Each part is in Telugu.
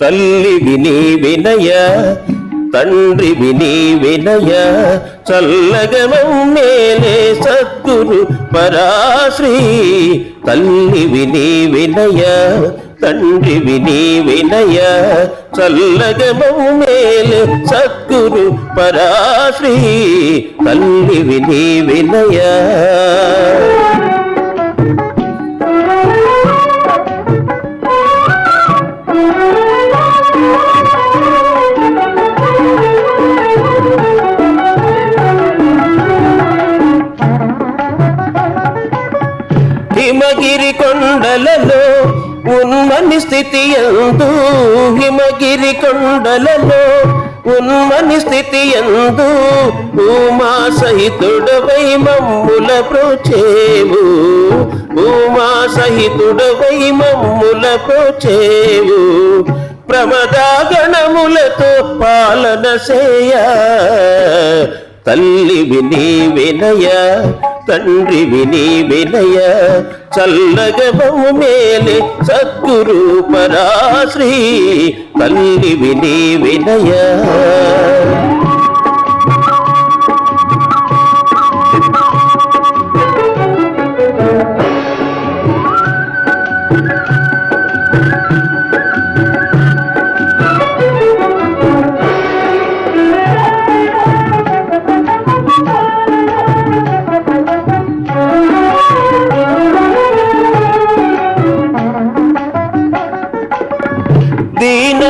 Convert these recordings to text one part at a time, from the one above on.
తల్లి విని వినయ తండ్రి విని వినయ చల్లగమం మేలే సద్గురు పరాశ్రీ. తల్లి విని వినయ తండ్రి విని వినయ చల్లగమం మేలే సద్గురు పరాశ్రీ. తల్లి విని వినయ హిమగిరి కొండలలో ఉన్మని స్థితి ఎందు హిమగిరి కొండలలో ఉన్మని స్థితి ఎందు ఉమా సహితుడవై మమ్ముల ప్రోచేవు ఉమా సహితుడవై మమ్ముల ప్రోచేవు. ప్రమదాగణములతో పాలన చేయ తల్లి విని వినయ తండ్రి విని వినయ చల్లగవము మేలే సద్గురు పరాశ్రీ తల్లి విని వినయ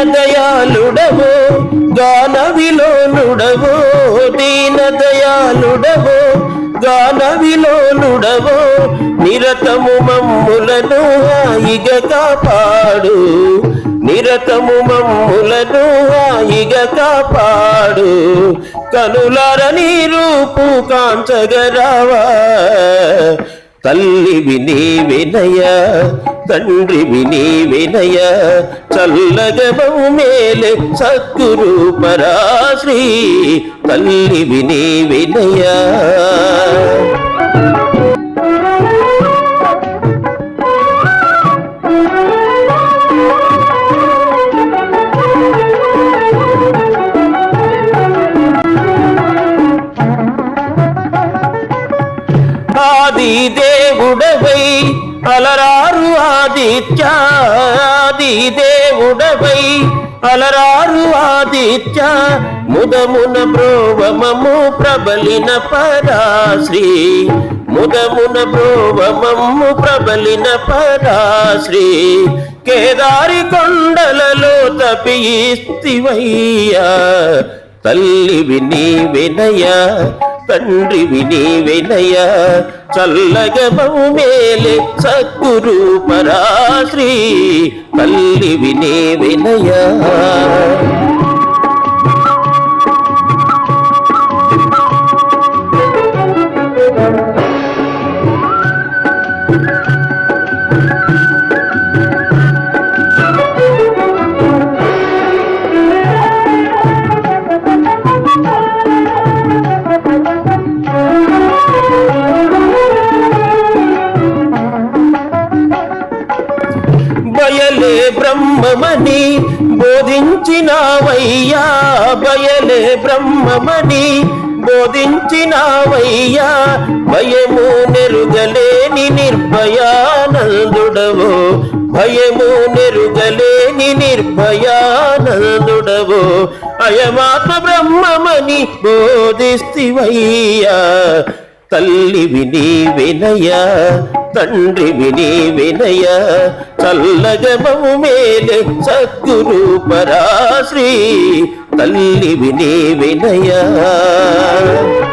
దీన దయాళుడవో గాన విలోలుడవో దీన దయాళుడవో గాన విలోలుడవో నిరతము మమ్ములను హాయిగా కాపాడు. నిరతము మమ్ములను హాయిగా కాపాడు. కనులార నీ రూపు కాంచగరావా తల్లి విని వినయ తండ్రి విని వినయ చల్లగమము మేలే సద్గురు పరాశ్రీ తల్లి విని వినయ ఆది దేవుడవై అలరారు ఆదిత్యాది దేవుడవై అలరారు ఆదిత్య ముదమున బ్రోవమము ప్రబలిన పరాశ్రీ. ముదమున బ్రోవమము ప్రబలిన పరాశ్రీ. కేదారి కొండలలో తపిస్తివయ్యా తల్లి విని వినయ తండ్రి విని వినయ చల్లగమము మేలే సద్గురు పరాశ్రీ తల్లి విని బ్రహ్మమని బోధించినావయ్యా బయలే బ్రహ్మమని బోధించినావయ్యా భయము నెరుగలేని నిర్భయానందుడవో భయము నెరుగలేని నిర్భయానందుడవో. అయమాత్మ బ్రహ్మమని బోధిస్తివయ్యా తల్లి విని వినయ తండ్రి విని వినయ చల్లగమము మేలే సద్గురు పరాశ్రీ తల్లి విని వినయ